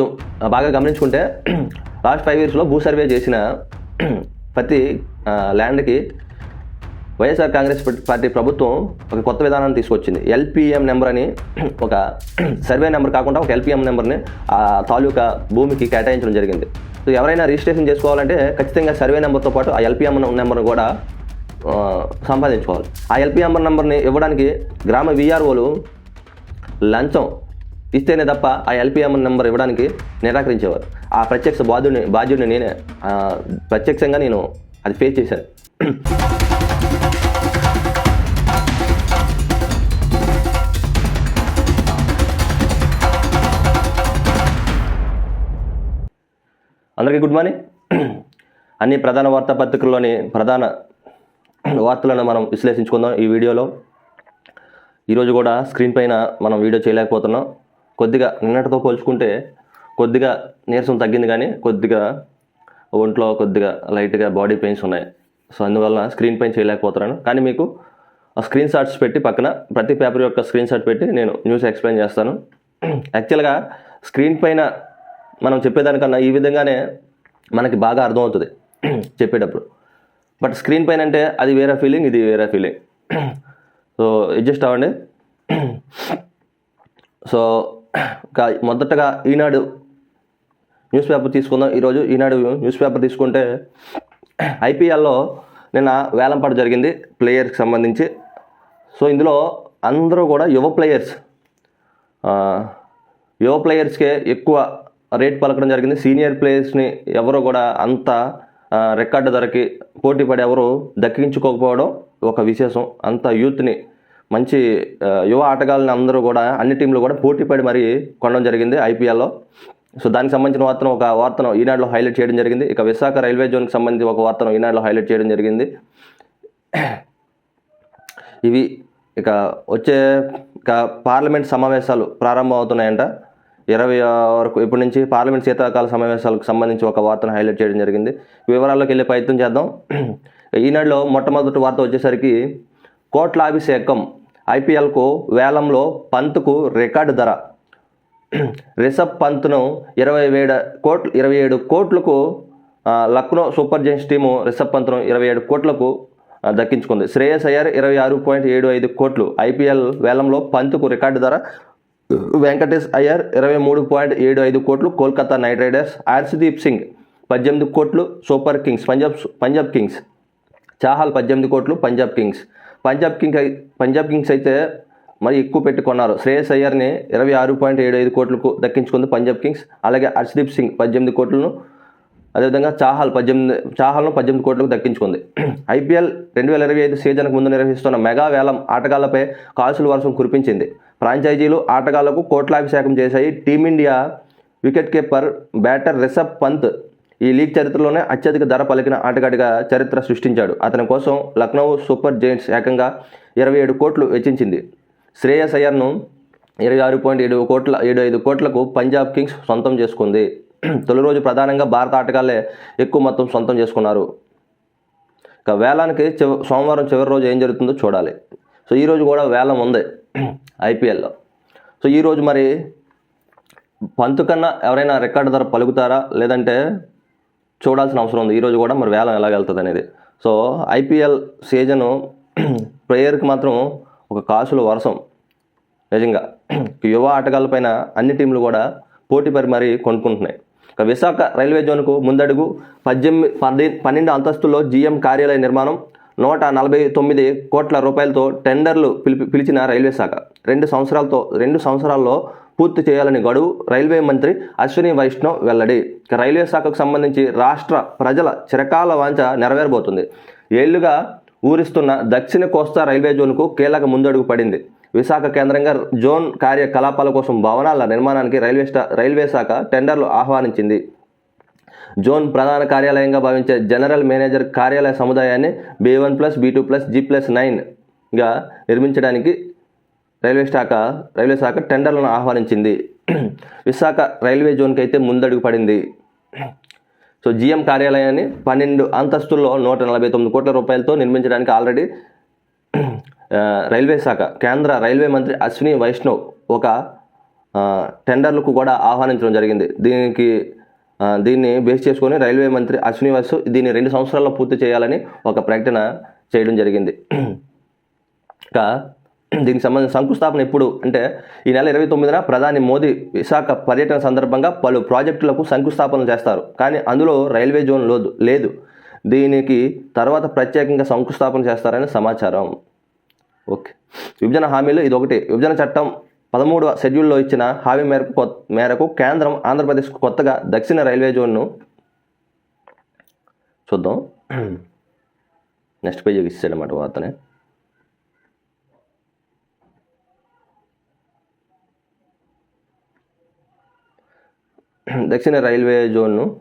కొంచెం బాగా గమనించుకుంటే last five ఇయర్స్లో భూ సర్వే చేసిన ప్రతి ల్యాండ్కి వైఎస్ఆర్ కాంగ్రెస్ పార్టీ ప్రభుత్వం ఒక కొత్త విధానాన్ని తీసుకొచ్చింది. ఎల్పిఎం నెంబర్ అని ఒక సర్వే నెంబర్ కాకుండా ఒక ఎల్పిఎం నెంబర్ని ఆ తాలూకా భూమికి కేటాయించడం జరిగింది. సో ఎవరైనా రిజిస్ట్రేషన్ చేసుకోవాలంటే ఖచ్చితంగా సర్వే నెంబర్తో పాటు ఆ ఎల్పిఎం నెంబర్ని కూడా సంపాదించుకోవాలి. ఆ ఎల్పిఎం నెంబర్ని ఇవ్వడానికి గ్రామ విఆర్ఓలు లంచం ఇస్తేనే తప్ప ఆ ఎల్పిఎం నెంబర్ ఇవ్వడానికి నిరాకరించేవారు. ఆ ప్రత్యక్ష బాధ్యుడిని బాధ్యుడిని నేనే ప్రత్యక్షంగా నేను అది ఫేస్ చేశాను. అందరికీ గుడ్ మార్నింగ్. అన్ని ప్రధాన వార్తాపత్రికల్లోని ప్రధాన వార్తలను మనం విశ్లేషించుకుందాం ఈ వీడియోలో. ఈరోజు కూడా స్క్రీన్ పైన మనం వీడియో చేయలేకపోతున్నాం. కొద్దిగా నిన్నటితో పోల్చుకుంటే కొద్దిగా నీరసం తగ్గింది కానీ కొద్దిగా ఒంట్లో కొద్దిగా లైట్గా బాడీ పెయిన్స్ ఉన్నాయి. సో అందువల్ల స్క్రీన్ పెయిన్ చేయలేకపోతున్నాను. కానీ మీకు ఆ స్క్రీన్ షాట్స్ పెట్టి పక్కన ప్రతి పేపర్ యొక్క స్క్రీన్ షాట్ పెట్టి నేను న్యూస్ ఎక్స్ప్లెయిన్ చేస్తాను. యాక్చువల్గా స్క్రీన్ పైన మనం చెప్పేదానికన్నా ఈ విధంగానే మనకి బాగా అర్థమవుతుంది చెప్పేటప్పుడు. బట్ స్క్రీన్ పైన అంటే అది వేరే ఫీలింగ్ ఇది వేరే ఫీలింగ్. సో అడ్జస్ట్ అవ్వండి. సో ఇంకా మొదటగా ఈనాడు న్యూస్ పేపర్ తీసుకుందాం. ఈరోజు ఈనాడు న్యూస్ పేపర్ తీసుకుంటే ఐపీఎల్లో నిన్న వేలంపాట జరిగింది ప్లేయర్కి సంబంధించి. సో ఇందులో అందరూ కూడా యువ ప్లేయర్స్ యువ ప్లేయర్స్కే ఎక్కువ రేట్ పలకడం జరిగింది. సీనియర్ ప్లేయర్స్ని ఎవరు కూడా అంత రికార్డు ధరకి పోటీ పడి ఎవరు దక్కించుకోకపోవడం ఒక విశేషం. అంత యూత్ని మంచి యువ ఆటగాళ్ళని అందరూ కూడా అన్ని టీంలు కూడా పోటీ పడి మరీ కొనడం జరిగింది ఐపీఎల్లో. సో దానికి సంబంధించిన వార్తను ఒక వార్తను ఈనాడులో హైలైట్ చేయడం జరిగింది. ఇక విశాఖ రైల్వే జోన్కి సంబంధించి ఒక వార్తను ఈనాడులో హైలైట్ చేయడం జరిగింది. ఇవి ఇక వచ్చే ఇక పార్లమెంట్ సమావేశాలు ప్రారంభం అవుతున్నాయంట. ఇరవై వరకు ఇప్పటి నుంచి పార్లమెంట్ శీతాకాల సమావేశాలకు సంబంధించి ఒక వార్తను హైలైట్ చేయడం జరిగింది. వివరాల్లోకి వెళ్ళే ప్రయత్నం చేద్దాం. ఈనాడులో మొట్టమొదటి వార్త వచ్చేసరికి కోట్లాభిషేకం ఐపీఎల్కు వేలంలో పంత్కు రికార్డు ధర. రిషబ్ పంత్ను ఇరవై ఏడు కోట్లు ఇరవై ఏడు కోట్లకు Lucknow super giants team Rishabh పంత్ను ఇరవై ఏడు కోట్లకు దక్కించుకుంది. శ్రేయస్ అయ్యర్ ఇరవై ఆరు పాయింట్ ఏడు ఐదు కోట్లు. ఐపీఎల్ వేలంలో పంత్కు రికార్డు ధర. వెంకటేష్ అయ్యర్ ఇరవై మూడు పాయింట్ ఏడు ఐదు కోట్లు. కోల్కతా నైట్ రైడర్స్ హర్షదీప్ సింగ్ పద్దెనిమిది కోట్లు. Super kings Punjab Punjab kings. Chahal పద్దెనిమిది కోట్లు. Punjab kings. Punjab king Punjab kings అయితే మరి ఎక్కువ పెట్టి కొన్నారు. శ్రేయస్ అయ్యర్ని ఇరవై ఆరు పాయింట్ ఏడు ఐదు కోట్లకు దక్కించుకుంది పంజాబ్ కింగ్స్. అలాగే హర్షదీప్ సింగ్ పద్దెనిమిది కోట్లను అదేవిధంగా చాహల్ పద్దెనిమిది చాహల్ను పద్దెనిమిది కోట్లకు దక్కించుకుంది. ఐపీఎల్ రెండు వేల ఇరవై ఐదు సీజన్కు ముందు నిర్వహిస్తున్న మెగా వేలం ఆటగాళ్ళపై కాల్సుల వర్షం కురిపించింది. ఫ్రాంచైజీలు ఆటగాళ్ళకు కోట్లాభిషేకం చేశాయి. Team India wicket keeper batter Rishabh Pant ఈ లీగ్ చరిత్రలోనే అత్యధిక ధర పలికిన ఆటగాడిగా చరిత్ర సృష్టించాడు. అతని కోసం లక్నో సూపర్ జైంట్స్ ఏకంగా ఇరవై ఏడు కోట్లు వెచ్చించింది. శ్రేయస్ అయ్యర్ను ఇరవై ఆరు పాయింట్ ఏడు కోట్ల ఏడు ఐదు కోట్లకు పంజాబ్ కింగ్స్ సొంతం చేసుకుంది. తొలి రోజు ప్రధానంగా భారత ఆటగాళ్ళే ఎక్కువ మొత్తం సొంతం చేసుకున్నారు. ఇక వేలానికి చివ సోమవారం చివరి రోజు ఏం జరుగుతుందో చూడాలి. సో ఈ రోజు కూడా వేలం ఉంది ఐపీఎల్లో. సో ఈరోజు మరి పంతు కన్నా ఎవరైనా రికార్డు ధర పలుకుతారా? లేదంటే చూడాల్సిన అవసరం ఉంది. ఈరోజు కూడా మరి వేలం ఎలా వెళ్తుంది అనేది. సో ఐపీఎల్ సీజను ప్లేయర్కి మాత్రం ఒక కాసుల వర్షం నిజంగా యువ ఆటగాళ్ళపైన అన్ని టీంలు కూడా పోటీ పరి మరీ కొనుక్కుంటున్నాయి. ఇక విశాఖ రైల్వే జోన్కు ముందడుగు పద్దెనిమిది పది పన్నెండు అంతస్తుల్లో జీఎం కార్యాలయ నిర్మాణం నూట నలభై తొమ్మిది కోట్ల రూపాయలతో టెండర్లు పిలిపి పిలిచిన రైల్వే శాఖ. రెండు సంవత్సరాలతో రెండు సంవత్సరాల్లో పూర్తి చేయాలని గడువు రైల్వే మంత్రి అశ్విని వైష్ణవ్ వెల్లడి. ఇక రైల్వే శాఖకు సంబంధించి రాష్ట్ర ప్రజల చిరకాల వాంఛ నెరవేరబోతుంది. ఏళ్ళుగా ఊరిస్తున్న దక్షిణ కోస్తా రైల్వే జోన్కు కీలక ముందడుగు పడింది. విశాఖ కేంద్రంగా జోన్ కార్యకలాపాల కోసం భవనాల నిర్మాణానికి రైల్వే రైల్వే శాఖ టెండర్లు ఆహ్వానించింది. జోన్ ప్రధాన కార్యాలయంగా భావించే జనరల్ మేనేజర్ కార్యాలయ సముదాయాన్ని B one plus B two plus G plus నైన్గా నిర్మించడానికి రైల్వే శాఖ రైల్వే శాఖ టెండర్లను ఆహ్వానించింది. విశాఖ రైల్వే జోన్కి అయితే ముందడుగు పడింది. సో జీఎం కార్యాలయాన్ని పన్నెండు అంతస్తుల్లో నూట నలభై తొమ్మిది కోట్ల రూపాయలతో నిర్మించడానికి ఆల్రెడీ రైల్వే శాఖ కేంద్ర రైల్వే మంత్రి అశ్విని వైష్ణవ్ ఒక టెండర్లకు కూడా ఆహ్వానించడం జరిగింది. దీనికి దీన్ని బేస్ చేసుకొని రైల్వే మంత్రి అశ్విని వైష్ణవ్ దీన్ని రెండు సంవత్సరాల్లో పూర్తి చేయాలని ఒక ప్రకటన చేయడం జరిగింది. ఇంకా దీనికి సంబంధించిన శంకుస్థాపన ఎప్పుడు అంటే ఈ నెల ఇరవై తొమ్మిదిన ప్రధాని మోదీ విశాఖ పర్యటన సందర్భంగా పలు ప్రాజెక్టులకు శంకుస్థాపన చేస్తారు. కానీ అందులో రైల్వే జోన్ లేదు లేదు. దీనికి తర్వాత ప్రత్యేకంగా శంకుస్థాపన చేస్తారని సమాచారం. ఓకే. విభజన హామీలు ఇది ఒకటి విభజన చట్టం పదమూడవ షెడ్యూల్లో ఇచ్చిన హామీ మేరకు మేరకు కేంద్రం ఆంధ్రప్రదేశ్కు కొత్తగా దక్షిణ రైల్వే జోన్ను చూద్దాం. నెక్స్ట్ పేజీకి ఇచ్చాడన్నమాట వార్తనే. దక్షిణ రైల్వే జోన్ను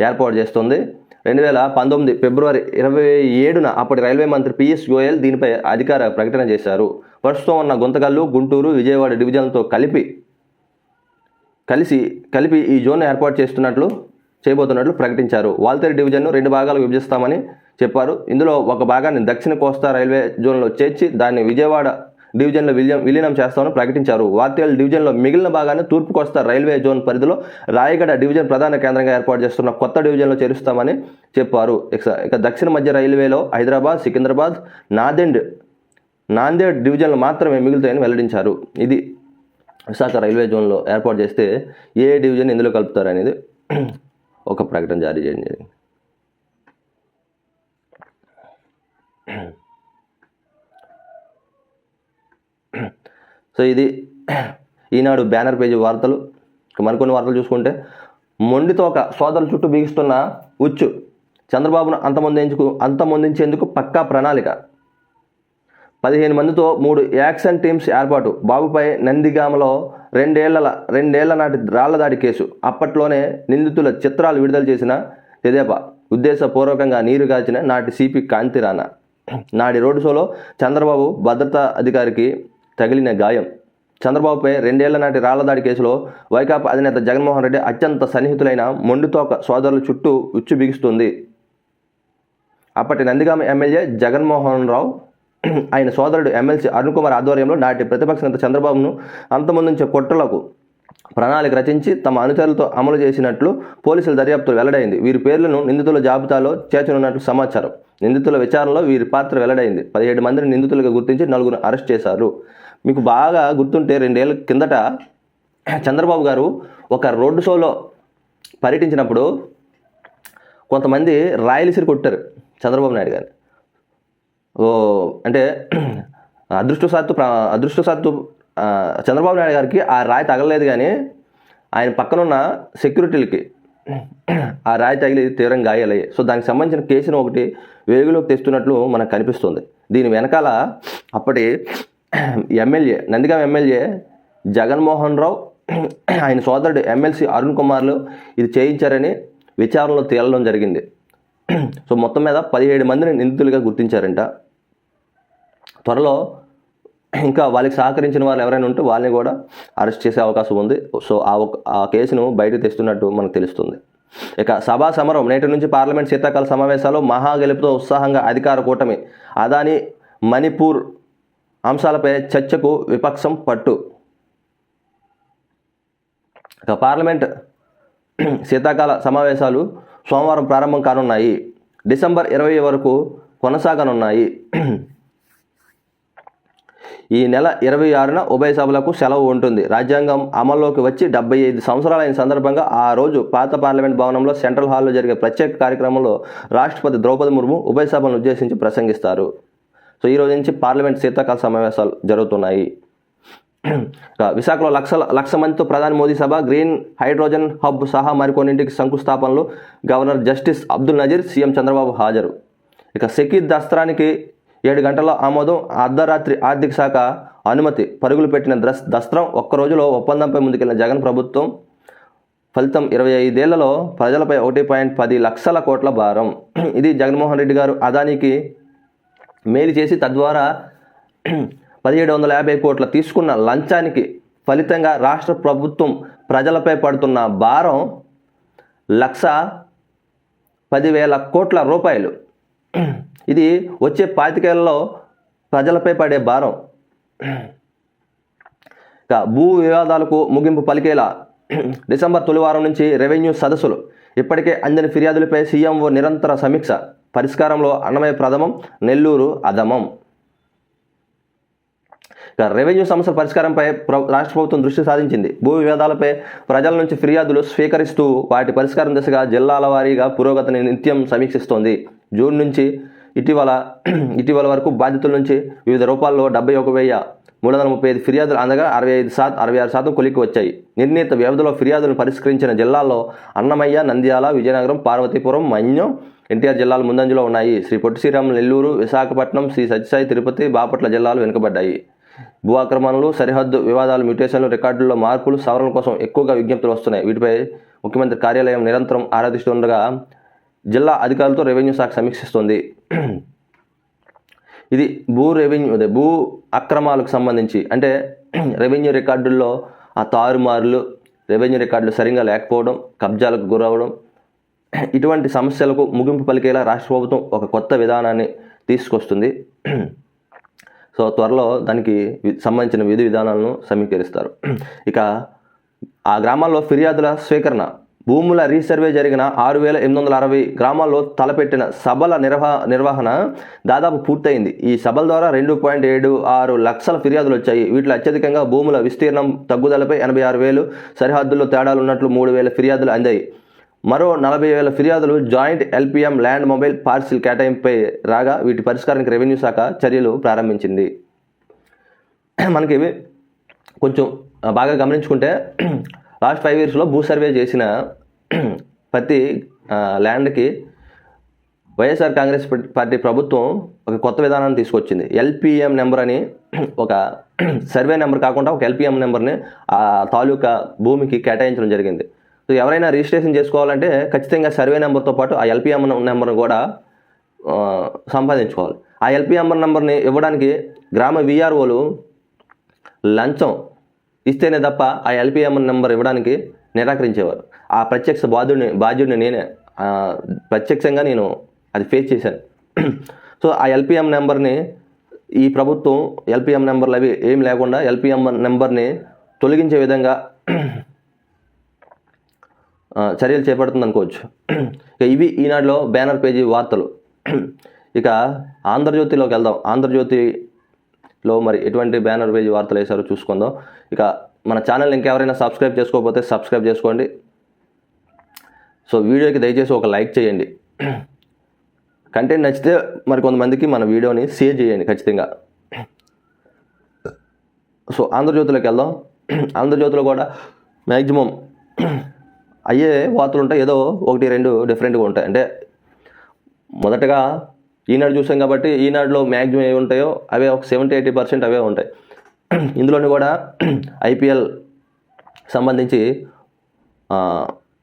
ఏర్పాటు చేస్తుంది. రెండు వేల పంతొమ్మిది ఫిబ్రవరి ఇరవై ఏడున అప్పటి రైల్వే మంత్రి పీయూష్ గోయల్ దీనిపై అధికార ప్రకటన చేశారు. ప్రస్తుతం ఉన్న గుంతకల్లు గుంటూరు విజయవాడ డివిజన్లతో కలిపి కలిసి కలిపి ఈ జోన్ ఏర్పాటు చేస్తున్నట్లు చేయబోతున్నట్లు ప్రకటించారు. వాల్తేరు డివిజన్ను రెండు భాగాలు విభజిస్తామని చెప్పారు. ఇందులో ఒక భాగాన్ని దక్షిణ కోస్తా రైల్వే జోన్లో చేర్చి దాన్ని విజయవాడ డివిజన్లో విలీనం విలీనం చేస్తామని ప్రకటించారు. వార్తేల్ డివిజన్లో మిగిలిన భాగాన్ని తూర్పు కోస్తా రైల్వే జోన్ పరిధిలో రాయగడ డివిజన్ ప్రధాన కేంద్రంగా ఏర్పాటు చేస్తున్న కొత్త డివిజన్లో చేరుస్తామని చెప్పారు. ఇక దక్షిణ మధ్య రైల్వేలో హైదరాబాద్ సికింద్రాబాద్ నాదెండ్ నాందేడ్ డివిజన్లు మాత్రమే మిగులుతాయని వెల్లడించారు. ఇది విశాఖ రైల్వే జోన్లో ఏర్పాటు చేస్తే ఏ డివిజన్ ఇందులో కలుపుతారు అనేది ఒక ప్రకటన జారీ చేయడం జరిగింది సో ఇది ఈనాడు బ్యానర్ పేజీ వార్తలు. మరికొన్ని వార్తలు చూసుకుంటే మొండితో ఒక సోదరుల చుట్టూ బిగిస్తున్న ఉచ్చు చంద్రబాబును అంతమొందించుకు అంతమొందించేందుకు పక్కా ప్రణాళిక. పదిహేను మందితో మూడు యాక్షన్ టీమ్స్ ఏర్పాటు. బాబుపై నందిగామలో రెండేళ్ళ రెండేళ్ళ నాటి రాళ్ళదాడి కేసు. అప్పట్లోనే నిందితుల చిత్రాలు విడుదల చేసిన తెదేపా. ఉద్దేశపూర్వకంగా నీరు కాచిన నాటి సిపి కాంతిరాణ నాటి రోడ్డు షోలో చంద్రబాబు భద్రతా అధికారికి తగిలిన గాయం. చంద్రబాబుపై రెండేళ్ళ నాటి రాళ్ళదాడి కేసులో వైకాపా అధినేత జగన్మోహన్ రెడ్డి అత్యంత సన్నిహితులైన మొండితోక సోదరుల చుట్టూ ఉచ్చు బిగుస్తుంది. అప్పటి నందిగామ ఎమ్మెల్యే జగన్మోహన్ రావు ఆయన సోదరుడు ఎమ్మెల్సీ అరుణ్ కుమార్ ఆధ్వర్యంలో నాటి ప్రతిపక్ష నేత చంద్రబాబును అంతమొందించే కుట్రలకు ప్రణాళిక రచించి తమ అనుచరులతో అమలు చేసినట్లు పోలీసుల దర్యాప్తు వెల్లడైంది. వీరి పేర్లను నిందితుల జాబితాలో చేర్చనున్నట్లు సమాచారం. నిందితుల విచారణలో వీరి పాత్ర వెల్లడైంది. పదిహేడు మందిని నిందితులుగా గుర్తించి నలుగురు అరెస్ట్ చేశారు. మీకు బాగా గుర్తుంటే రెండేళ్ళ కిందట చంద్రబాబు గారు ఒక రోడ్డు షోలో పర్యటించినప్పుడు కొంతమంది రాయలసిరి కొట్టారు చంద్రబాబు నాయుడు గారు ఓ అంటే అదృష్టసాత్తు ప్ర అదృష్టవశాత్తు చంద్రబాబు నాయుడు గారికి ఆ రాయి తగలలేదు కానీ ఆయన పక్కనున్న సెక్యూరిటీలకి ఆ రాయి తగిలి తీవ్రంగా గాయాలయ్యాయి. సో దానికి సంబంధించిన కేసును ఒకటి వేగులోకి తెస్తున్నట్లు మనకు కనిపిస్తుంది. దీని వెనకాల అప్పటి ఎమ్మెల్యే నందిగా ఎమ్మెల్యే జగన్మోహన్ రావు ఆయన సోదరుడు ఎమ్మెల్సీ అరుణ్ కుమార్లు ఇది చేయించారని విచారణలో తేలడం జరిగింది. సో మొత్తం మీద పదిహేడు మందిని నిందితులుగా గుర్తించారంట. త్వరలో ఇంకా వాళ్ళకి సహకరించిన వాళ్ళు ఎవరైనా ఉంటే వాళ్ళని కూడా అరెస్ట్ చేసే అవకాశం ఉంది. సో ఆ ఒక ఆ కేసును బయటకు తెస్తున్నట్టు మనకు తెలుస్తుంది. ఇక సభా సమరం నేటి నుంచి పార్లమెంట్ శీతాకాల సమావేశాలు మహా గెలుపుతో ఉత్సాహంగా అధికార కూటమి అదాని మణిపూర్ అంశాలపై చర్చకు విపక్షం పట్టు. ఇక పార్లమెంట్ శీతాకాల సమావేశాలు సోమవారం ప్రారంభం కానున్నాయి. డిసెంబర్ ఇరవై వరకు కొనసాగనున్నాయి. ఈ నెల ఇరవై ఆరున ఉభయ సభలకు సెలవు ఉంటుంది. రాజ్యాంగం అమల్లోకి వచ్చి డెబ్బై ఐదు సంవత్సరాలైన సందర్భంగా ఆ రోజు పాత పార్లమెంట్ భవనంలో సెంట్రల్ హాల్లో జరిగే ప్రత్యేక కార్యక్రమంలో రాష్ట్రపతి ద్రౌపది ముర్ము ఉభయ సభలను ఉద్దేశించి ప్రసంగిస్తారు. సో ఈ రోజు నుంచి పార్లమెంట్ శీతాకాల సమావేశాలు జరుగుతున్నాయి. విశాఖలో లక్షల లక్ష మందితో ప్రధాని మోదీ సభ గ్రీన్ హైడ్రోజన్ హబ్ సహా మరికొన్నింటికి శంకుస్థాపనలు governor justice Abdul Nazeer CM Chandrababu హాజరు. ఇక సెకీద్ దస్త్రానికి ఏడు గంటల ఆమోదం. అర్ధరాత్రి ఆర్థిక శాఖ అనుమతి పరుగులు పెట్టిన ద్రస్ దస్త్రం ఒక్క రోజులో ఒప్పందంపై ముందుకెళ్ళిన జగన్ ప్రభుత్వం ఫలితం ఇరవై ఐదేళ్ళలో ప్రజలపై ఒకటి పాయింట్ పది లక్షల కోట్ల భారం. ఇది జగన్మోహన్ రెడ్డి గారు అదానికి మేలు చేసి తద్వారా పదిహేడు వందల యాభై కోట్ల తీసుకున్న లంచానికి ఫలితంగా రాష్ట్ర ప్రభుత్వం ప్రజలపై పడుతున్న భారం లక్ష పదివేల కోట్ల రూపాయలు. ఇది వచ్చే పాతికేళ్ళలో ప్రజలపై పడే భారం. ఇక భూ వివాదాలకు ముగింపు పలికేలా డిసెంబర్ తొలివారం నుంచి రెవెన్యూ సదస్సులు. ఇప్పటికే అందిన ఫిర్యాదులపై సీఎంఓ నిరంతర సమీక్ష. పరిష్కారంలో అన్నమయ్య ప్రథమం నెల్లూరు అధమం. ఇక రెవెన్యూ సమస్యల పరిష్కారంపై ప్ర- రాష్ట్ర ప్రభుత్వం దృష్టి సాధించింది. భూ వివాదాలపై ప్రజల నుంచి ఫిర్యాదులు స్వీకరిస్తూ వాటి పరిష్కారం దిశగా జిల్లాల వారీగా పురోగతిని నిత్యం సమీక్షిస్తోంది. జూన్ నుంచి ఇటీవల ఇటీవల వరకు బాధితుల నుంచి వివిధ రూపాల్లో డెబ్బై ఒక వెయ్యి మూడు వందల ముప్పై ఐదు ఫిర్యాదులు అందగా అరవై ఐదు శాతం అరవై ఆరు శాతం కొలిక్కి వచ్చాయి. నిర్ణీత వ్యవధిలో ఫిర్యాదులను పరిష్కరించిన జిల్లాల్లో అన్నమయ్య నంద్యాల విజయనగరం పార్వతీపురం మన్యం ఎన్టీఆర్ జిల్లాలు ముందంజలో ఉన్నాయి. శ్రీ పొట్టి శ్రీరాములు నెల్లూరు విశాఖపట్నం శ్రీ సత్యసాయి తిరుపతి బాపట్ల జిల్లాలు వెనుకబడ్డాయి. భూ ఆక్రమణలు సరిహద్దు వివాదాలు మ్యూటేషన్లు రికార్డుల్లో మార్పులు సవరణ కోసం ఎక్కువగా విజ్ఞప్తులు వస్తున్నాయి. వీటిపై ముఖ్యమంత్రి కార్యాలయం నిరంతరం ఆరాధిస్తుండగా జిల్లా అధికారులతో రెవెన్యూ శాఖ సమీక్షిస్తుంది. ఇది భూ రెవెన్యూ అదే భూ అక్రమాలకు సంబంధించి అంటే రెవెన్యూ రికార్డుల్లో ఆ తారుమారులు రెవెన్యూ రికార్డులు సరిగా లేకపోవడం కబ్జాలకు గురవడం ఇటువంటి సమస్యలకు ముగింపు పలికేలా రాష్ట్ర ప్రభుత్వం ఒక కొత్త విధానాన్ని తీసుకొస్తుంది. సో త్వరలో దానికి సంబంధించిన విధి విధానాలను సమీకరిస్తారు. ఇక ఆ గ్రామాల్లో ఫిర్యాదుల స్వీకరణ. భూముల రీసర్వే జరిగిన ఆరు వేల ఎనిమిది వందల అరవై గ్రామాల్లో తలపెట్టిన సభల నిర్వహ నిర్వహణ దాదాపు పూర్తయింది. ఈ సభల ద్వారా రెండు పాయింట్ ఏడు ఆరు లక్షల ఫిర్యాదులు వచ్చాయి. వీటిలో అత్యధికంగా భూముల విస్తీర్ణం తగ్గుదలపై ఎనభై ఆరు వేలు సరిహద్దుల్లో తేడాలు ఉన్నట్లు మూడు వేల ఫిర్యాదులు అందాయి. మరో నలభై వేల ఫిర్యాదులు joint LPM land mobile parcel కేటాయింపుపై రాగా వీటి పరిష్కారానికి రెవెన్యూ శాఖ చర్యలు ప్రారంభించింది. మనకి కొంచెం బాగా గమనించుకుంటే లాస్ట్ ఫైవ్ ఇయర్స్లో భూ సర్వే చేసిన ప్రతి ల్యాండ్కి వైఎస్ఆర్ కాంగ్రెస్ పార్టీ ప్రభుత్వం ఒక కొత్త విధానాన్ని తీసుకొచ్చింది. ఎల్పిఎం నెంబర్ అని ఒక సర్వే నెంబర్ కాకుండా ఒక ఎల్పిఎం నెంబర్ని ఆ తాలూకా భూమికి కేటాయించడం జరిగింది. సో ఎవరైనా రిజిస్ట్రేషన్ చేసుకోవాలంటే ఖచ్చితంగా సర్వే నెంబర్తో పాటు ఆ ఎల్పిఎం నెంబర్ కూడా సంపాదించుకోవాలి. ఆ ఎల్పిఎంఆర్ నెంబర్ని ఇవ్వడానికి గ్రామ విఆర్ఓలు లంచం ఇస్తేనే తప్ప ఆ ఎల్పిఎంఆర్ నెంబర్ ఇవ్వడానికి నిరాకరించేవారు. ఆ ప్రత్యక్ష బాధ్యుడిని బాధ్యుడిని నేనే ప్రత్యక్షంగా నేను అది ఫేస్ చేశాను. సో ఆ ఎల్పిఎం నెంబర్ని ఈ ప్రభుత్వం ఎల్పిఎం నెంబర్లు అవి ఏం లేకుండా ఎల్పిఎం నెంబర్ని తొలగించే విధంగా చర్యలు చేపడుతుంది అనుకోవచ్చు. ఇక ఇవి ఈనాడులో బ్యానర్ పేజీ వార్తలు. ఇక ఆంధ్రజ్యోతిలోకి వెళ్దాం. ఆంధ్రజ్యోతిలో మరి ఎటువంటి బ్యానర్ పేజీ వార్తలు వేశారో చూసుకుందాం. ఇక మన ఛానల్ ఇంకెవరైనా సబ్స్క్రైబ్ చేసుకోకపోతే సబ్స్క్రైబ్ చేసుకోండి. సో వీడియోకి దయచేసి ఒక లైక్ చేయండి. కంటెంట్ నచ్చితే మరి కొంతమందికి మన వీడియోని షేర్ చేయండి ఖచ్చితంగా. సో ఆంధ్రజ్యోతిలోకి వెళ్దాం. ఆంధ్రజ్యోతిలో కూడా మ్యాక్సిమం అయ్యే వార్తలు ఉంటాయి ఏదో ఒకటి రెండు డిఫరెంట్గా ఉంటాయి. అంటే మొదటగా ఈనాడు చూసాం కాబట్టి ఈనాడులో మ్యాక్సిమం ఏవి ఉంటాయో అవే ఒక సెవెంటీ ఎయిటీ పర్సెంట్ అవే ఉంటాయి. ఇందులోని కూడా ఐపీఎల్ సంబంధించి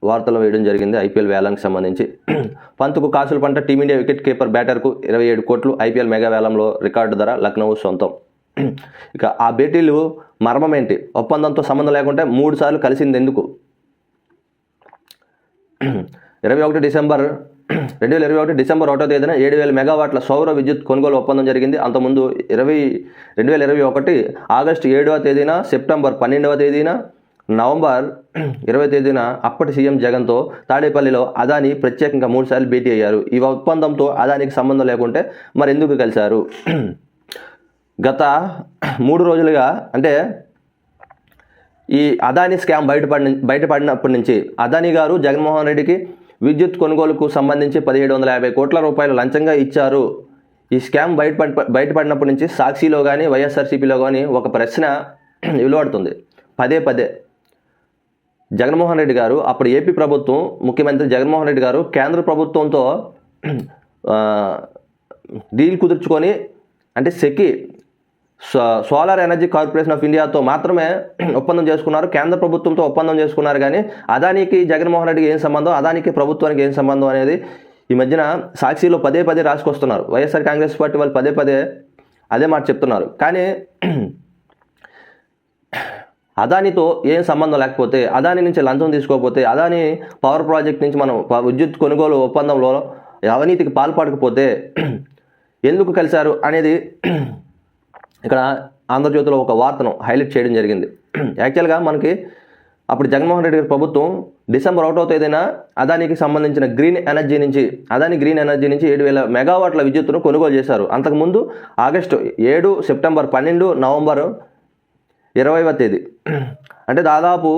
వార్తలు వేయడం జరిగింది. ఐపీఎల్ వేలానికి సంబంధించి. పంతుకు కాసుల పంట టీమిండియా వికెట్ కీపర్ బ్యాటర్కు ఇరవై ఏడు కోట్లు ఐపీఎల్ మెగా వేలంలో రికార్డు ధర లక్నో సొంతం. ఇక ఆ భేటీలు మర్మం ఏంటి ఒప్పందంతో సంబంధం లేకుంటే మూడు సార్లు కలిసింది ఎందుకు ఇరవై ఒకటి డిసెంబర్ రెండు వేల ఇరవై ఒకటి డిసెంబర్ ఒకటో తేదీన ఏడు వేల మెగావాట్ల సౌర విద్యుత్ కొనుగోలు ఒప్పందం జరిగింది. అంతకుముందు ఇరవై రెండు వేల ఇరవై ఒకటి ఆగస్టు ఏడవ తేదీన సెప్టెంబర్ పన్నెండవ తేదీన నవంబర్ ఇరవై తేదీన అప్పటి సీఎం జగన్తో తాడేపల్లిలో అదాని ప్రత్యేకంగా మూడుసార్లు భేటీ అయ్యారు. ఈ ఒప్పందంతో అదానికి సంబంధం లేకుంటే మరి ఎందుకు కలిశారు? గత మూడు రోజులుగా అంటే ఈ అదానీ స్కామ్ బయటపడి బయటపడినప్పటి నుంచి అదానీ గారు జగన్మోహన్ రెడ్డికి విద్యుత్ కొనుగోలుకు సంబంధించి పదిహేడు వందల యాభై కోట్ల రూపాయలు లంచంగా ఇచ్చారు. ఈ స్కామ్ బయటపడి బయటపడినప్పటి నుంచి సాక్షిలో కానీ వైఎస్ఆర్సీపీలో కానీ ఒక ప్రశ్న వెలువడుతుంది. పదే పదే జగన్మోహన్ రెడ్డి గారు అప్పుడు ఏపీ ప్రభుత్వం ముఖ్యమంత్రి జగన్మోహన్ రెడ్డి గారు కేంద్ర ప్రభుత్వంతో డీల్ కుదుర్చుకొని అంటే SECI solar energy corporation of ఇండియాతో మాత్రమే ఒప్పందం చేసుకున్నారు. కేంద్ర ప్రభుత్వంతో ఒప్పందం చేసుకున్నారు కానీ అదానికి జగన్మోహన్ రెడ్డికి ఏం సంబంధం? అదానికి ప్రభుత్వానికి ఏం సంబంధం అనేది ఈ మధ్యన సాక్షిలో పదే పదే రాసుకొస్తున్నారు. వైఎస్ఆర్ కాంగ్రెస్ పార్టీ వాళ్ళు పదే పదే అదే మాట చెప్తున్నారు. కానీ అదానితో ఏం సంబంధం లేకపోతే అదాని నుంచి లంచం తీసుకోకపోతే అదాని పవర్ ప్రాజెక్ట్ నుంచి మనం విద్యుత్ కొనుగోలు ఒప్పందంలో అవినీతికి పాల్పడకపోతే ఎందుకు కలిశారు అనేది ఇక్కడ ఆంధ్రజ్యోతిలో ఒక వార్తను హైలైట్ చేయడం జరిగింది. యాక్చువల్గా మనకి అప్పుడు జగన్మోహన్ రెడ్డి గారి ప్రభుత్వం డిసెంబర్ ఒకటో తేదీన అదానికి సంబంధించిన గ్రీన్ ఎనర్జీ నుంచి అదాని గ్రీన్ ఎనర్జీ నుంచి ఏడు వేల మెగావాట్ల విద్యుత్తును కొనుగోలు చేశారు. అంతకుముందు ఆగస్టు ఏడు సెప్టెంబర్ పన్నెండు నవంబర్ ఇరవైవ తేదీ. అంటే దాదాపు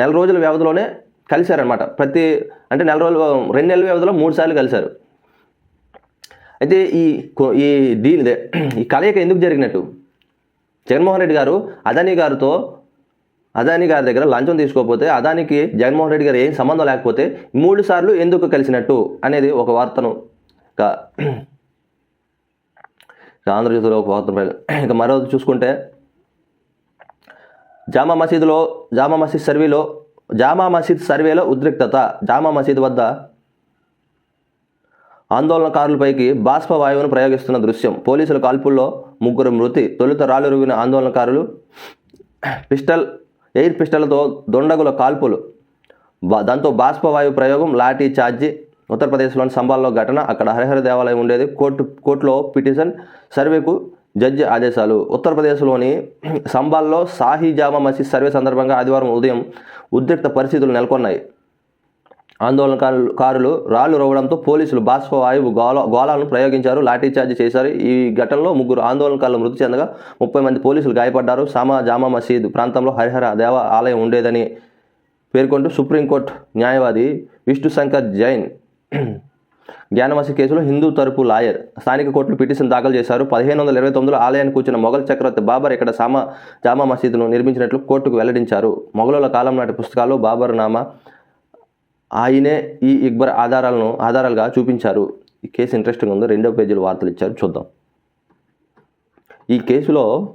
నెల రోజుల వ్యవధిలోనే కలిశారనమాట ప్రతి అంటే నెల రోజులు రెండు నెలల వ్యవధిలో మూడు సార్లు కలిశారు. అయితే ఈ ఈ డీల్ ఈ కలయిక ఎందుకు జరిగినట్టు? జగన్మోహన్ రెడ్డి గారు అదానీ గారితో అదానీ గారి దగ్గర లంచం తీసుకోకపోతే అదానికి జగన్మోహన్ రెడ్డి గారు ఏం సంబంధం లేకపోతే మూడు సార్లు ఎందుకు కలిసినట్టు అనేది ఒక వార్తను ఆంధ్రజ్యోతిలో ఒక వార్త ఇంకా ఇక మరో చూసుకుంటే జామా మసీదులో జామా మసీద్ సర్వేలో జామా మసీద్ సర్వేలో ఉద్రిక్తత జామా మసీద్ వద్ద ఆందోళనకారులపైకి బాష్ప వాయువును ప్రయోగిస్తున్న దృశ్యం. పోలీసుల కాల్పుల్లో ముగ్గురు మృతి. తొలుత రాలురుగిన ఆందోళనకారులు పిస్టల్ ఎయిర్ పిస్టల్తో దొండగుల కాల్పులు. దాంతో దాంతో బాష్పవాయు ప్రయోగం లాఠీ ఛార్జీ ఉత్తరప్రదేశ్లోని సంబాల్లో ఘటన. అక్కడ హరిహర దేవాలయం ఉండేది. కోర్టు కోర్టులో పిటిషన్ సర్వేకు జడ్జి ఆదేశాలు. ఉత్తరప్రదేశ్లోని సంబాల్లో సాహీ జామా మసీద్ సర్వే సందర్భంగా ఆదివారం ఉదయం ఉద్రిక్త పరిస్థితులు నెలకొన్నాయి. ఆందోళనకారులు కారులు రాళ్ళు రోవడంతో పోలీసులు బాష్పవాయువు గోళ గోళాలను ప్రయోగించారు. లాఠీచార్జ్ చేశారు. ఈ ఘటనలో ముగ్గురు ఆందోళనకారులు మృతి చెందగా ముప్పై మంది పోలీసులు గాయపడ్డారు. సామా జామా మసీద్ ప్రాంతంలో హరిహర దేవ ఆలయం ఉండేదని పేర్కొంటూ సుప్రీంకోర్టు న్యాయవాది విష్ణు శంకర్ జైన్ జ్ఞానవాసి కేసులో హిందూ తరపు లాయర్ స్థానిక కోర్టులు పిటిషన్ దాఖలు చేశారు. పదిహేను వందల ఇరవై తొమ్మిదిలో ఆలయానికి కూర్చున్న మొఘల్ చక్రవర్తి బాబర్ ఇక్కడ సామా జామా మసీదును నిర్మించినట్లు కోర్టుకు వెల్లడించారు. మొఘలుల కాలం నాటి పుస్తకాలు బాబర్ నామా ఆయనే ఈ ఇక్బర్ ఆధారాలను ఆధారాలుగా చూపించారు. ఈ కేసు ఇంట్రెస్టింగ్ ఉంది. రెండో పేజీలు వార్తలు ఇచ్చారు. చూద్దాం. ఈ కేసులో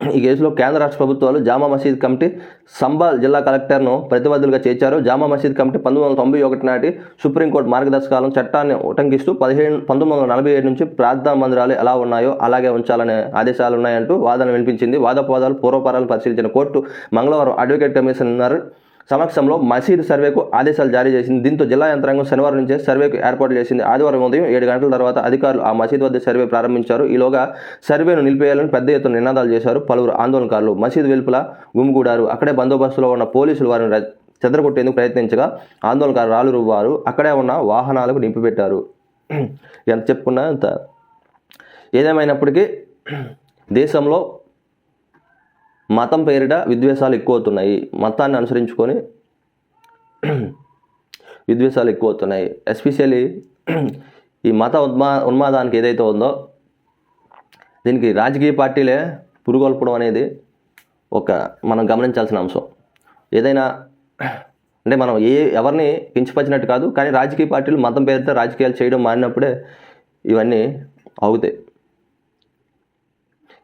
ఈ కేసులో కేంద్ర రాష్ట్ర ప్రభుత్వాలు జామా మసీద్ కమిటీ సంబాల్ జిల్లా కలెక్టర్ను ప్రతివాదులుగా చేర్చారు. జామా మసీద్ కమిటీ పంతొమ్మిది వందల తొంభై ఒకటి నాటి సుప్రీంకోర్టు మార్గదర్శకాలను చట్టాన్ని ఉటంకిస్తూ పదిహేను పంతొమ్మిది వందల నలభై ఏడు నుంచి ప్రార్థనా మందిరాలు ఎలా ఉన్నాయో అలాగే ఉంచాలనే ఆదేశాలు ఉన్నాయంటూ వాదన వినిపించింది. వాదోపవాదాలు పూర్వపరాలు పరిశీలించిన కోర్టు మంగళవారం అడ్వకేట్ కమిషనర్ సమక్షంలో మసీదు సర్వేకు ఆదేశాలు జారీ చేసింది. దీంతో జిల్లా యంత్రాంగం శనివారం నుంచే సర్వేకు ఏర్పాటు చేసింది. ఆదివారం ఉదయం ఏడు గంటల తర్వాత అధికారులు ఆ మసీదు వద్ద సర్వే ప్రారంభించారు. ఈలోగా సర్వేను నిలిపేయాలని పెద్ద ఎత్తున నినాదాలు చేశారు పలువురు ఆందోళనకారులు. మసీదు వెలుపల గుమిగూడారు. అక్కడే బందోబస్తులో ఉన్న పోలీసులు వారిని చెదరగొట్టేందుకు ప్రయత్నించగా ఆందోళనకారులు రాళ్ళు రువ్వారు అక్కడే ఉన్న వాహనాలకు నింపిపెట్టారు. ఎంత చెప్పుకున్నా అంత. ఏదేమైనప్పటికీ దేశంలో మతం పేరిట విద్వేషాలు ఎక్కువ అవుతున్నాయి మతాన్ని అనుసరించుకొని విద్వేషాలు ఎక్కువ అవుతున్నాయి ఎస్పెషల్లీ ఈ మత ఉన్మా ఉన్మాదానికి ఏదైతే ఉందో దీనికి రాజకీయ పార్టీలే పురుగొల్పడం అనేది ఒక మనం గమనించాల్సిన అంశం. ఏదైనా అంటే మనం ఏ ఎవరిని కించపరిచినట్టు కాదు కానీ రాజకీయ పార్టీలు మతం పేరుతో రాజకీయాలు చేయడం మానినప్పుడే ఇవన్నీ అవుతాయి.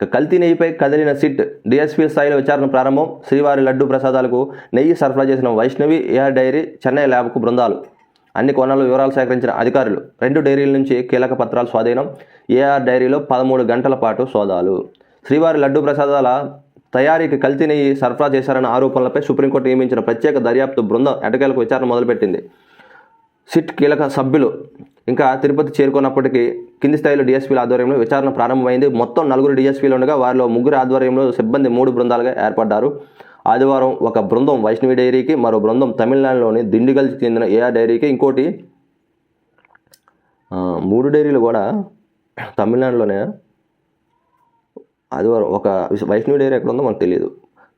ఇక కల్తీ నెయ్యిపై కదిలిన సిట్ డిఎస్పీ స్థాయిలో విచారణ ప్రారంభం. శ్రీవారి లడ్డు ప్రసాదాలకు నెయ్యి సరఫరా చేసిన వైష్ణవి ఏఆర్ డైరీ చెన్నై ల్యాబ్కు బృందాలు. అన్ని కోణాల్లో వివరాలు సేకరించిన అధికారులు రెండు డైరీల నుంచి కీలక పత్రాలు స్వాధీనం. ఏఆర్ డైరీలో పదమూడు గంటల పాటు సోదాలు. శ్రీవారి లడ్డు ప్రసాదాల తయారీకి కల్తీ నెయ్యి సరఫరా చేశారన్న ఆరోపణలపై సుప్రీంకోర్టు నియమించిన ప్రత్యేక దర్యాప్తు బృందం ఎటకేలకు విచారణ మొదలుపెట్టింది. సిట్ కీలక సభ్యులు. ఇంకా తిరుపతి చేరుకున్నప్పటికీ కింది స్థాయిలో డిఎస్పీల ఆధ్వర్యంలో విచారణ ప్రారంభమైంది. మొత్తం నలుగురు డిఎస్పీలు ఉండగా వారిలో ముగ్గురు ఆధ్వర్యంలో సిబ్బంది మూడు బృందాలుగా ఏర్పడ్డారు. ఆదివారం ఒక బృందం వైష్ణవి డైరీకి మరో బృందం తమిళనాడులోని దిండిగల్ చెందిన ఏఆర్ డైరీకి ఇంకోటి మూడు డైరీలు కూడా తమిళనాడులోనే. ఆదివారం ఒక వైష్ణవి డైరీ ఎక్కడ ఉందో మనకు తెలియదు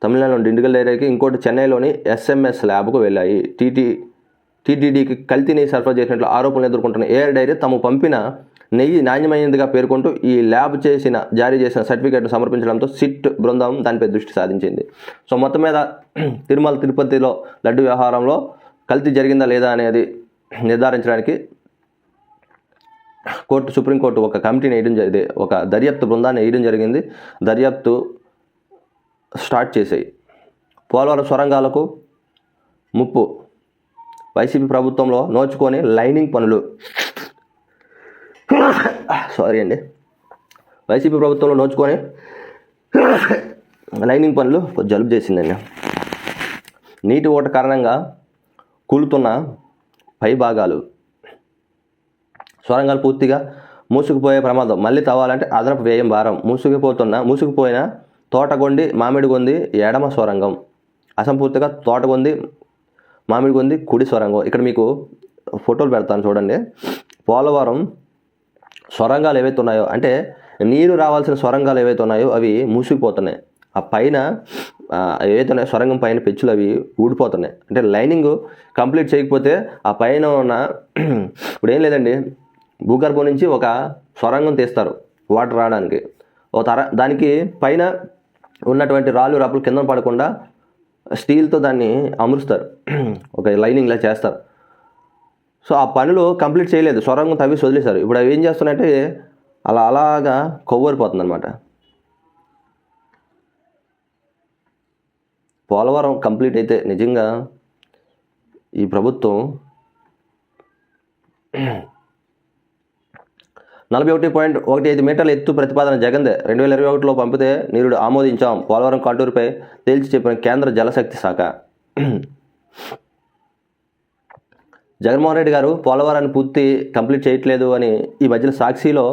తమిళనాడులోని డిండిగల్ డైరీకి ఇంకోటి చెన్నైలోని ఎస్ఎంఎస్ ల్యాబ్కు వెళ్ళాయి. టీటీ టీటీడీకి కల్తీ నెయ్యి సరఫరా చేసినట్లు ఆరోపణలు ఎదుర్కొంటున్న ఏఆర్ డైరీ తమ పంపిన నెయ్యి నాణ్యమైనదిగా పేర్కొంటూ ఈ ల్యాబ్ చేసిన జారీ చేసిన సర్టిఫికేట్ను సమర్పించడంతో సిట్ బృందం దానిపై దృష్టి సాధించింది. సో మొత్తం మీద తిరుమల తిరుపతిలో లడ్డు వ్యవహారంలో కల్తీ జరిగిందా లేదా అనేది నిర్ధారించడానికి కోర్టు సుప్రీంకోర్టు ఒక కమిటీని వేయడం జరిగింది ఒక దర్యాప్తు బృందాన్ని వేయడం జరిగింది. దర్యాప్తు స్టార్ట్ చేసాయి. పోలవరం సొరంగాలకు ముప్పు వైసీపీ ప్రభుత్వంలో నోచుకొని లైనింగ్ పనులు. సారీ అండి. వైసీపీ ప్రభుత్వంలో నోచుకొని లైనింగ్ పనులు జలుబు చేసిందండి. నీటి ఓట కారణంగా కూలుతున్న పై భాగాలు సొరంగాలు పూర్తిగా మూసుకుపోయే ప్రమాదం. మళ్ళీ తవ్వాలంటే అదనపు వ్యయం భారం. మూసుకుపోతున్న మూసుకుపోయిన తోటగొండి మామిడిగొంది ఎడమ సొరంగం అసంపూర్తిగా తోటగొంది మామిడిగొంది కుడి సొరంగం. ఇక్కడ మీకు ఫోటోలు పెడతాను చూడండి. పోలవరం సొరంగాలు ఏవైతే ఉన్నాయో అంటే నీరు రావాల్సిన సొరంగాలు ఏవైతే ఉన్నాయో అవి మూసుకుపోతున్నాయి ఆ పైన ఏవైతే ఉన్నాయో సొరంగం పైన పెచ్చులు అవి ఊడిపోతున్నాయి. అంటే లైనింగ్ కంప్లీట్ చేయకపోతే ఆ పైన ఉన్న ఇప్పుడు ఏం లేదండి. భూగర్భం నుంచి ఒక సొరంగం తీస్తారు వాటర్ రావడానికి. ఒక తర దానికి పైన ఉన్నటువంటి రాళ్ళు రప్పులు కింద పడకుండా స్టీల్తో దాన్ని అమరుస్తారు. ఒక లైనింగ్లా చేస్తారు. సో ఆ పనులు కంప్లీట్ చేయలేదు. సొరంగం తవ్వి వదిలేశారు ఇప్పుడు అవి ఏం చేస్తున్నాయంటే అలా అలాగా కొవ్వరిపోతుంది అనమాట పోలవరం కంప్లీట్ అయితే నిజంగా ఈ ప్రభుత్వం నలభై ఒకటి పాయింట్ ఒకటి ఐదు మీటర్ల ఎత్తు ప్రతిపాదన జగన్దే రెండు వేల ఇరవై ఒకటిలో పంపితే నీరుడు ఆమోదించాం. పోలవరం కాంటూరుపై తేల్చి చెప్పిన కేంద్ర జలశక్తి శాఖ. జగన్మోహన్ రెడ్డి గారు పోలవరాన్ని పూర్తి కంప్లీట్ చేయట్లేదు అని ఈ మధ్యన సాక్షిలో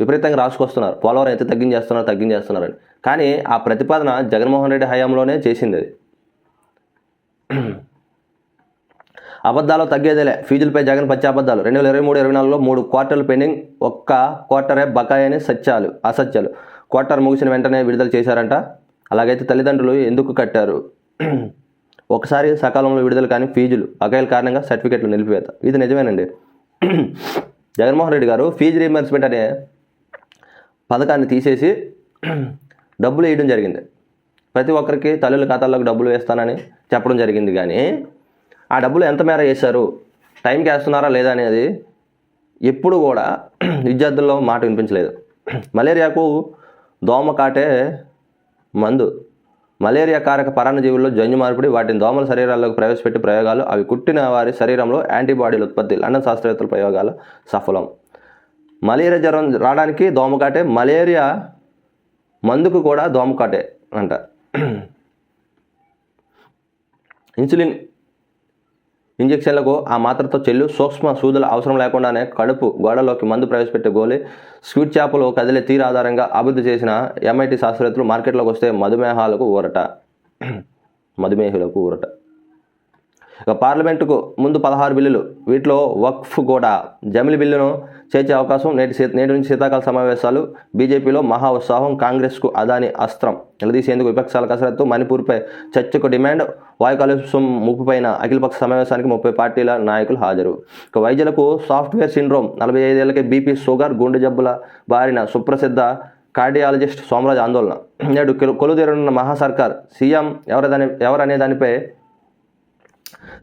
విపరీతంగా రాసుకొస్తున్నారు. పోలవరం ఎంత తగ్గించేస్తున్నారు తగ్గించేస్తున్నారని. కానీ ఆ ప్రతిపాదన జగన్మోహన్ రెడ్డి హయాంలోనే చేసింది అది. అబద్ధాలు తగ్గేదేలే. ఫీజులపై జగన్ పచ్చి అబద్ధాలు. రెండు వేల ఇరవై మూడు ఇరవై నాలుగులో మూడు క్వార్టర్లు పెండింగ్ ఒక్క క్వార్టరే బకాయి అని సత్యాలు అసత్యాలు. క్వార్టర్ ముగిసిన వెంటనే విడుదల చేశారంట. అలాగైతే తల్లిదండ్రులు ఎందుకు కట్టారు? ఒకసారి సకాలంలో విడుదల కానీ ఫీజులు బకాయిల కారణంగా సర్టిఫికెట్లు నిలిపివేత. ఇది నిజమేనండి. జగన్మోహన్ రెడ్డి గారు ఫీజు రీఎంబర్స్మెంట్ అనే పథకాన్ని తీసేసి డబ్బులు వేయడం జరిగింది. ప్రతి ఒక్కరికి తల్లుల ఖాతాల్లోకి డబ్బులు వేస్తానని చెప్పడం జరిగింది కానీ ఆ డబ్బులు ఎంత మేర వేశారు టైంకి వేస్తున్నారా లేదా అనేది ఎప్పుడు కూడా విద్యార్థుల్లో మాట వినిపించలేదు. మలేరియాకు దోమ కాటే మందు. మలేరియా కారక పరాణజీవుల్లో జన్యు మార్పిడి వాటిని దోమల శరీరాల్లోకి ప్రవేశపెట్టి ప్రయోగాలు అవి కుట్టిన వారి శరీరంలో యాంటీబాడీల ఉత్పత్తి లండన్ శాస్త్రవేత్తల ప్రయోగాలు సఫలం. మలేరియా జ్వరం రావడానికి దోమకాటే మలేరియా మందుకు కూడా దోమకాటే అంట. ఇన్సులిన్ ఇంజెక్షన్లకు ఆ మాత్రతో చెల్లు సూక్ష్మ సూదుల అవసరం లేకుండానే కడుపు గోడలోకి మందు ప్రవేశపెట్టే గోలి స్వీట్ చేపలు కదిలే తీరు ఆధారంగా అభివృద్ధి చేసిన ఎంఐటి శాస్త్రవేత్తలు మార్కెట్లోకి వస్తే మధుమేహాలకు ఊరట. మధుమేహులకు ఊరట. ఇక పార్లమెంటుకు ముందు పదహారు బిల్లులు వీటిలో వక్ఫ్ కూడా జమిలి బిల్లును చేర్చే అవకాశం నేటి నేటి నుంచి శీతాకాల సమావేశాలు బీజేపీలో మహా ఉత్సాహం కాంగ్రెస్కు అదాని అస్త్రం. నిలదీసేందుకు విపక్షాల కసరత్తు మణిపూర్పై చర్చకు డిమాండ్ వాయు కాలుష్యం ముప్పుపైన అఖిలపక్ష సమావేశానికి ముప్పై పార్టీల నాయకులు హాజరు. ఇక వైద్యులకు సాఫ్ట్వేర్ సిండ్రోమ్ నలభై ఐదేళ్ళకే బీపీ షుగర్ గుండె జబ్బుల బారిన సుప్రసిద్ధ కార్డియాలజిస్ట్ సోమరాజ్ ఆందోళన. నేడు కొలు- కొలుదేరనున్న మహా సర్కార్ సీఎం ఎవరదనే ఎవరనే దానిపై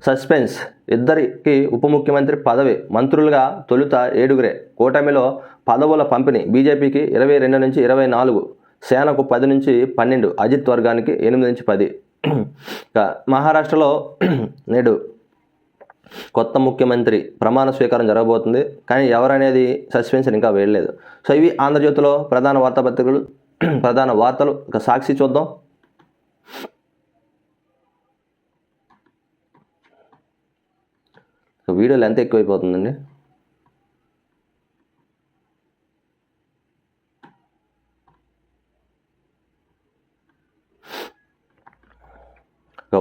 సస్పెన్స్. ఇద్దరికి ఉప ముఖ్యమంత్రి పదవి మంత్రులుగా తొలుత ఏడుగురే. కూటమిలో పదవుల పంపిణీ బీజేపీకి ఇరవై రెండు నుంచి ఇరవై నాలుగు సేనకు పది నుంచి పన్నెండు అజిత్ వర్గానికి ఎనిమిది నుంచి పది. మహారాష్ట్రలో నేడు కొత్త ముఖ్యమంత్రి ప్రమాణ స్వీకారం జరగబోతుంది. కానీ ఎవరనేది సస్పెన్షన్ ఇంకా వేయలేదు. సో ఇవి ఆంధ్రజ్యోతిలో ప్రధాన వార్తాపత్రికలు ప్రధాన వార్తలు. ఇక సాక్షి చూద్దాం. వీడియో లెంత్ ఎక్కువైపోతుందండి.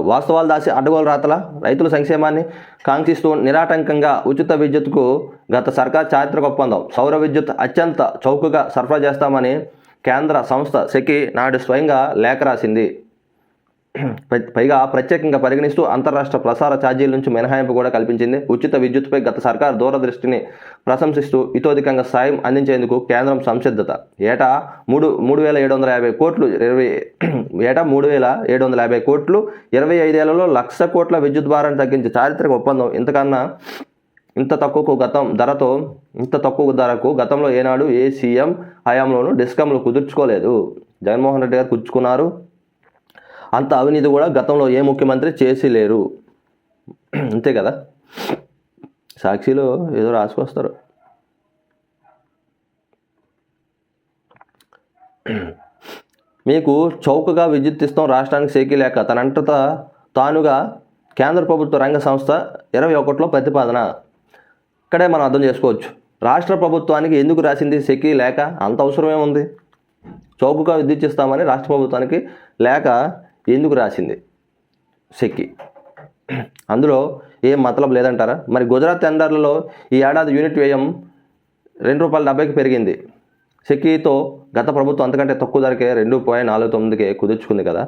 వాస్తవాలు దాసి అడ్డగోలు రాతల రైతుల సంక్షేమాన్ని కాంక్షిస్తూ నిరాటంకంగా ఉచిత విద్యుత్కు గత సర్కార్ చారిత్రక ఒప్పందం. సౌర విద్యుత్ అత్యంత చౌకగా సరఫరా చేస్తామని కేంద్ర సంస్థ సెకి నాడు స్వయంగా లేఖ రాసింది. పైగా ప్రత్యేకంగా పరిగణిస్తూ అంతరాష్ట్ర ప్రసార ఛార్జీల నుంచి మినహాయింపు కూడా కల్పించింది. ఉచిత విద్యుత్పై గత సర్కార్ దూరదృష్టిని ప్రశంసిస్తూ ఇతోధికంగా సాయం అందించేందుకు కేంద్రం సంసిద్ధత. ఏటా మూడు మూడు వేల ఏడు వందల యాభై కోట్లు ఇరవై ఏటా మూడు వేల ఏడు వందల యాభై కోట్లు ఇరవై ఐదేళ్ళలో లక్ష కోట్ల విద్యుత్ భారాన్ని తగ్గించే చారిత్రక ఒప్పందం. ఇంతకన్నా ఇంత తక్కువకు గతం ధరతో ఇంత తక్కువ ధరకు గతంలో ఏనాడు ఏ సీఎం హయాంలోనూ డిస్కంలు కుదుర్చుకోలేదు. జగన్మోహన్ రెడ్డి గారు కుదుర్చుకున్నారు. అంత అవినీతి కూడా గతంలో ఏ ముఖ్యమంత్రి చేసి లేరు. అంతే కదా? సాక్షిలో ఏదో రాసుకొస్తారు. మీకు చౌకగా విద్యుత్ ఇస్తాం రాష్ట్రానికి సేకీ లేక. తనంతట తానుగా కేంద్ర ప్రభుత్వ రంగ సంస్థ ఇరవై ఒకటిలో ప్రతిపాదన. ఇక్కడే మనం అర్థం చేసుకోవచ్చు. రాష్ట్ర ప్రభుత్వానికి ఎందుకు రాసింది సెకి లేక? అంత అవసరమే ఉంది చౌకగా విద్యుత్ ఇస్తామని రాష్ట్ర ప్రభుత్వానికి లేక ఎందుకు రాసింది? సెక్కి. అందులో ఏం మతలబ్ లేదంటారా? మరి గుజరాత్ టెండర్లలో ఈ ఏడాది యూనిట్ వ్యయం రెండు రూపాయల డెబ్బైకి పెరిగింది. సెక్కీతో గత ప్రభుత్వం అంతకంటే తక్కువ ధరకే రెండు పాయింట్ నాలుగు తొమ్మిదికి కుదుర్చుకుంది కదా.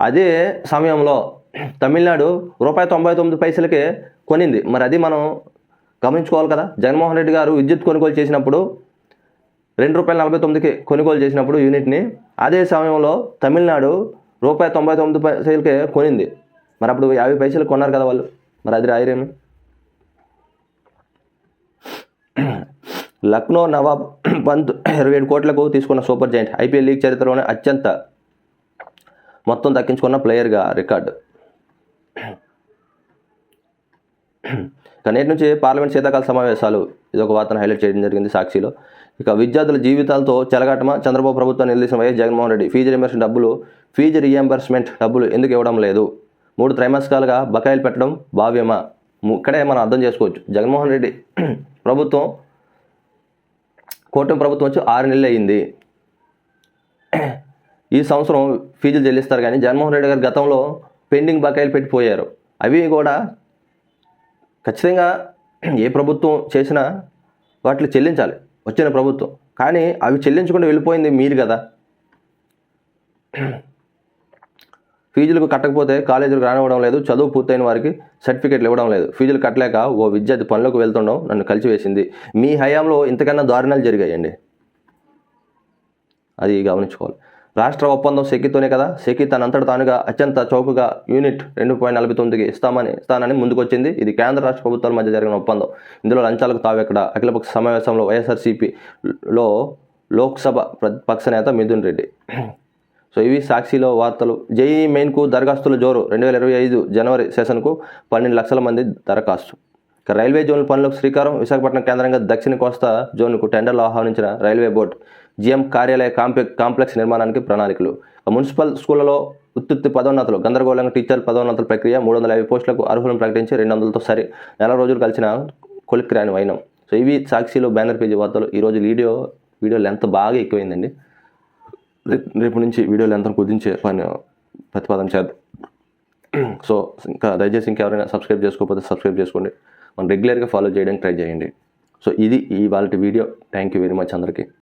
అదే సమయంలో తమిళనాడు రూపాయి తొంభై తొమ్మిది పైసలకే కొనింది. మరి అది మనం గమనించుకోవాలి కదా. జగన్మోహన్ రెడ్డి గారు విద్యుత్ కొనుగోలు చేసినప్పుడు రెండు రూపాయల నలభై తొమ్మిదికి కొనుగోలు చేసినప్పుడు యూనిట్ని. అదే సమయంలో తమిళనాడు రూపాయి తొంభై తొమ్మిది పైసలకే కొనింది. మరి అప్పుడు యాభై పైసలు కొన్నారు కదా వాళ్ళు. మరి అది రాయరేమి? లక్నో నవాబ్ పంత్ ఇరవై ఏడు కోట్లకు తీసుకున్న సూపర్ జైంట్. ఐపీఎల్ లీగ్ చరిత్రలోనే అత్యంత మొత్తం దక్కించుకున్న ప్లేయర్గా రికార్డు. ఇక నేటి నుంచి పార్లమెంట్ శీతాకాల సమావేశాలు ఇది ఒక వార్తను హైలైట్ చేయడం జరిగింది సాక్షిలో. ఇక విద్యార్థుల జీవితాలతో చెలగాటమ? చంద్రబాబు ప్రభుత్వం నిలదీసిన YS Jaganmohan Reddy fee reimbursement డబ్బులు ఫీజు రియంబర్స్మెంట్ డబ్బులు ఎందుకు ఇవ్వడం లేదు? మూడు త్రైమాసికాలుగా బకాయిలు పెట్టడం భావ్యమా? ఇక్కడే మనం అర్థం చేసుకోవచ్చు. జగన్మోహన్ రెడ్డి ప్రభుత్వం కూటమి ప్రభుత్వం వచ్చి ఆరు నెలలు అయ్యింది ఈ సంవత్సరం ఫీజులు చెల్లిస్తారు కానీ జగన్మోహన్ రెడ్డి గారు గతంలో పెండింగ్ బకాయిలు పెట్టిపోయారు. అవి కూడా ఖచ్చితంగా ఏ ప్రభుత్వం చేసినా వాటిని చెల్లించాలి. వచ్చిన ప్రభుత్వం. కానీ అవి చెల్లించకుండా వెళ్ళిపోయింది మీరు కదా. ఫీజులకు కట్టకపోతే కాలేజీలకు రానివ్వడం లేదు చదువు పూర్తయిన వారికి సర్టిఫికెట్లు ఇవ్వడం లేదు. ఫీజులు కట్టలేక ఓ విద్యార్థి పనులకు వెళ్తుండడం నన్ను కలిసివేసింది. మీ హయాంలో ఇంతకన్నా దారుణాలు జరిగాయండి. అది గమనించుకోవాలి. రాష్ట్ర ఒప్పందం సెకితోనే కదా. సెకి తనంతట తానుగా అత్యంత చౌకగా యూనిట్ రెండు పాయింట్ నలభై తొమ్మిదికి ఇస్తామని ఇస్తానని ముందుకొచ్చింది. ఇది కేంద్ర రాష్ట్ర ప్రభుత్వాల మధ్య జరిగిన ఒప్పందం. ఇందులో లంచాలకు తావెక్కడ అఖిలపక్ష సమావేశంలో వైఎస్ఆర్సీపీలో లోక్సభ ప్రతిపక్ష నేత మిథున్ రెడ్డి. సో ఇవి సాక్షిలో వార్తలు. జేఈ మెయిన్కు దరఖాస్తుల జోరు రెండు వేల ఇరవై ఐదు జనవరి సెషన్కు పన్నెండు లక్షల మంది దరఖాస్తు. ఇక రైల్వే జోన్ పనులకు శ్రీకారం విశాఖపట్నం కేంద్రంగా దక్షిణ కోస్తా జోన్కు టెండర్లు ఆహ్వానించిన రైల్వే బోర్డు. జిఎం కార్యాలయ కాంప్లెక్స్ కాంప్లెక్స్ నిర్మాణానికి ప్రణాళికలు. మున్సిపల్ స్కూళ్ళలో ఉత్తుత్తి పదోన్నతులు గందరగోళంగా టీచర్ పదోన్నతుల ప్రక్రియ మూడు వందల యాభై పోస్టులకు అర్హులను ప్రకటించి రెండు వందలతో సరి నెల రోజులు కలిసిన కొలిక్రాని వైనం. సో ఇవి సాక్షిలో బ్యానర్ పేజీ వార్తలు. ఈరోజు వీడియో వీడియో లెంత్ బాగా ఎక్కువైందండి. రేపు నుంచి వీడియో లెంత్ కుదించే పని ప్రతిపాదన చేద్దాం సో ఇంకా దయచేసి ఇంకెవరైనా సబ్స్క్రైబ్ చేసుకోకపోతే సబ్స్క్రైబ్ చేసుకోండి. మనం రెగ్యులర్గా ఫాలో చేయడానికి ట్రై చేయండి. సో ఇది ఈ వాళ్ళ video. Thank you very much అందరికీ.